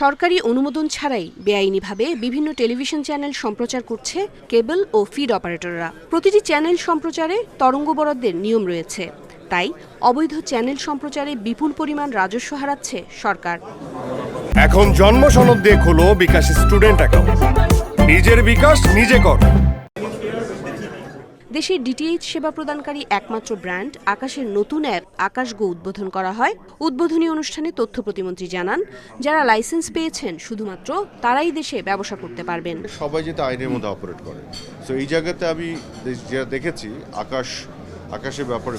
সরকারি অনুমোদন ছাড়াই বেআইনিভাবে বিভিন্ন টেলিভিশন চ্যানেল সম্প্রচার করছে কেবল ও ফিড অপারেটররা। প্রতিটি চ্যানেল সম্প্রচারে তরঙ্গ বরাদ্দের নিয়ম রয়েছে। তাই অবৈধ চ্যানেল সম্প্রচারে বিপুল পরিমাণ রাজস্ব হারাচ্ছে সরকার। এখন জন্ম সনদ দিয়ে খোলো বিকাশ স্টুডেন্ট অ্যাকাউন্ট। নিজের বিকাশ নিজে কর। দেশের ডিটিএইচ সেবা প্রদানকারী একমাত্র ব্র্যান্ড আকাশের নতুন অ্যাপ আকাশ গো উদ্বোধন করা হয়। উদ্বোধনী অনুষ্ঠানে তথ্য প্রতিমন্ত্রী জানান, যারা লাইসেন্স পেয়েছেন, শুধুমাত্র তারাই দেশে ব্যবসা করতে পারবেন। সবাই যাতে আইনের মধ্যে অপারেট করে। সো এই জায়গাতে আমি যেটা দেখেছি, আকাশ, আকাশের ব্যাপারে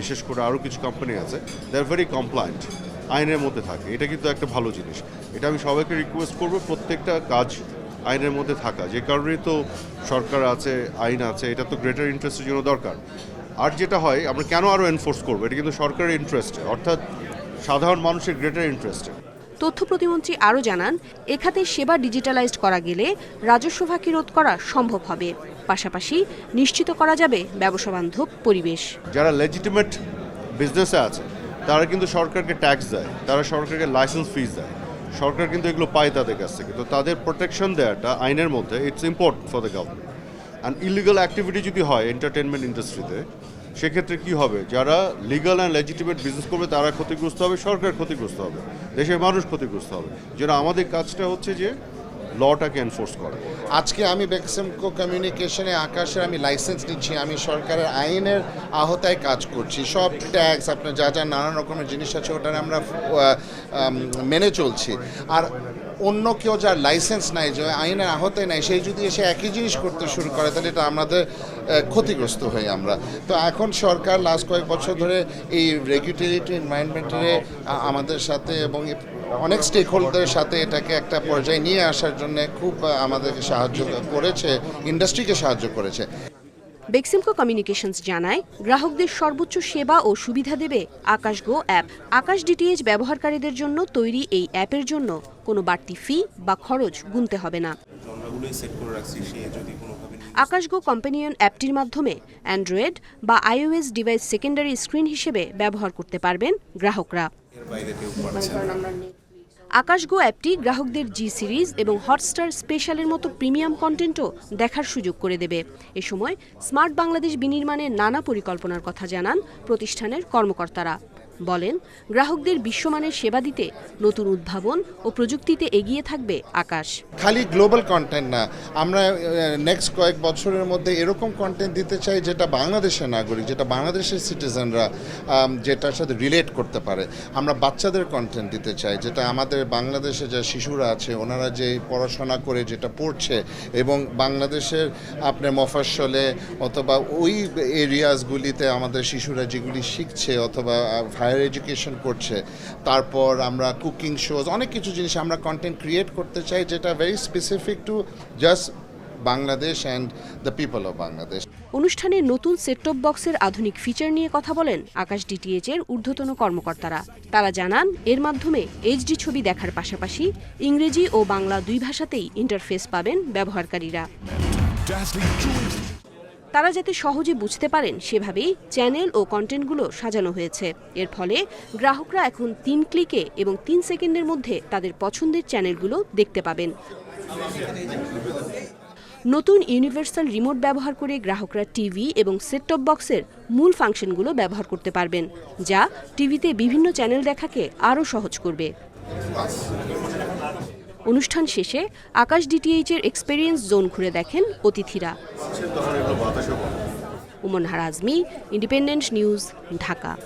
বিশেষ করে আরও কিছু কোম্পানি আছে দে আর ভেরি কমপ্লায়েন্ট আইনের মধ্যে থাকে। এটা কিন্তু একটা ভালো জিনিস। এটা আমি সবাইকে রিকোয়েস্ট করব, প্রত্যেকটা কাজ আইনের মধ্যে থাকা। যে কারণেই তো সরকার আছে আইন আছে এটা তো গ্রেটার ইন্টারেস্টের জন্য দরকার। আর যেটা হয় আমরা কেন আরও এনফোর্স করব? এটা কিন্তু সরকারের ইন্টারেস্টে অর্থাৎ সাধারণ মানুষের গ্রেটার ইন্টারেস্টে তথ্য প্রতিমন্ত্রী আরও জানান এখাতে সেবা ডিজিটালাইজড করা গেলে রাজস্ব ফাঁকি রোধ করা সম্ভব হবে। পাশাপাশি নিশ্চিত করা যাবে ব্যবসা বান্ধব পরিবেশ। যারা লেজিটিমেট বিজনেসে আছে তারা কিন্তু সরকারকে ট্যাক্স দেয় তারা সরকারকে লাইসেন্স ফিজ দেয়। সরকার কিন্তু এগুলো পায় তাদের কাছ থেকে। তো তাদের প্রোটেকশন দেওয়াটা আইনের মধ্যে it's important for the government and illegal activity যদি হয় এন্টারটেনমেন্ট ইন্ডাস্ট্রিতে সেক্ষেত্রে কি হবে? যারা লিগাল অ্যান্ড লেজিটিমেট বিজনেস করবে, তারা ক্ষতিগ্রস্ত হবে, সরকার ক্ষতিগ্রস্ত হবে, দেশের মানুষ ক্ষতিগ্রস্ত হবে। যেটা আমাদের কাজটা হচ্ছে যে লটাকে এনফোর্স করা। আজকে আমি বেক্সেমকো কমিউনিকেশনে আকাশের আমি লাইসেন্স নিচ্ছি, আমি সরকারের আইনের আহতায় কাজ করছি। সব ট্যাক্স আপনার যা যা নানান রকমের জিনিস আছে, ওটা আমরা মেনে চলছি। আর অন্য কেউ যার লাইসেন্স নাই, যে আইনের আহতায় নাই সেই যদি এসে একই জিনিস করতে শুরু করে, তাহলে এটা আমাদের ক্ষতিগ্রস্ত হই আমরা। তো এখন সরকার লাস্ট কয়েক বছর ধরে এই রেগুলেটরি এনভায়রনমেন্টে আমাদের সাথে এবং অনেক স্টেক হোল্ডারের সাথে এটাকে একটা পর্যায়ে নিয়ে আসার জন্য খুব আমাদেরকে সাহায্য করেছে ইন্ডাস্ট্রিকে সাহায্য করেছে। বেক্সিমকো কমিউনিকেশনস জানায় গ্রাহকদের সর্বোচ্চ সেবা ও সুবিধা দেবে আকাশ গো অ্যাপ। আকাশ ডিটিএইচ ব্যবহারকারীদের জন্য তৈরি এই অ্যাপের জন্য কোনো বাড়তি ফি বা খরচ গুনতে হবে না। আকাশ গো কম্পানিয়ন অ্যাপটির মাধ্যমে অ্যান্ড্রয়েড বা আইওএস ডিভাইস সেকেন্ডারি স্ক্রিন হিসেবে ব্যবহার করতে পারবেন গ্রাহকরা। এর বাইরে কেউ পারছে না আকাশ গো অ্যাপটি গ্রাহকদের জি সিরিজ এবং হটস্টার স্পেশালের মতো প্রিমিয়াম কন্টেন্টও দেখার সুযোগ করে দেবে। এ সময় স্মার্ট বাংলাদেশ বিনির্মাণের নানা পরিকল্পনার কথা জানান প্রতিষ্ঠানের কর্মকর্তারা। বলেন, গ্রাহকদের বিশ্বমানের সেবা দিতে নতুন উদ্ভাবন ও প্রযুক্তিতে এগিয়ে থাকবে আকাশ। খালি গ্লোবাল কন্টেন্ট না, আমরা নেক্সট কয়েক বছরের মধ্যে এরকম কন্টেন্ট দিতে চাই যেটা বাংলাদেশের নাগরিক, যেটা বাংলাদেশের সিটিজেনরা যেটার সাথে রিলেট করতে পারে। আমরা বাচ্চাদের কন্টেন্ট দিতে চাই যেটা আমাদের বাংলাদেশে যে শিশুরা আছে, ওনারা যে পড়াশোনা করে যেটা পড়ছে এবং বাংলাদেশের আপনার মফস্বলে অথবা ওই এরিয়াসগুলিতে আমাদের শিশুরা যেগুলি শিখছে অথবা হায়ার এডুকেশন করছে তারপর আমরা কুকিং শোজ অনেক কিছু জিনিস আমরা কন্টেন্ট ক্রিয়েট করতে চাই যেটা very specific to just Bangladesh and the people of Bangladesh অনুষ্ঠানে নতুন সেটটপ বক্সের আধুনিক ফিচার নিয়ে কথা বলেন আকাশ ডিটিএইচ এর ঊর্ধ্বতন কর্মকর্তারা। তারা জানান এর মাধ্যমে এইচডি ছবি দেখার পাশাপাশি ইংরেজি ও বাংলা দুই ভাষাতেই ইন্টারফেস পাবেন ব্যবহারকারীরা। তারা যাতে সহজে বুঝতে পারেন সেভাবেই চ্যানেল ও কন্টেন্টগুলো সাজানো হয়েছে। এর ফলে গ্রাহকরা এখন তিন ক্লিকে এবং তিন সেকেন্ডের মধ্যে তাদের পছন্দের চ্যানেলগুলো দেখতে পাবেন। নতুন ইউনিভার্সাল রিমোট ব্যবহার করে গ্রাহকরা টিভি এবং সেটটপ বক্সের মূল ফাংশনগুলো ব্যবহার করতে পারবেন, যা টিভিতে বিভিন্ন চ্যানেল দেখাকে আরও সহজ করবে। অনুষ্ঠান শেষে আকাশ ডিটিএইচ এর এক্সপেরিয়েন্স জোন ঘুরে দেখেন অতিথিরা। Uman Harazmi independent news Dhaka.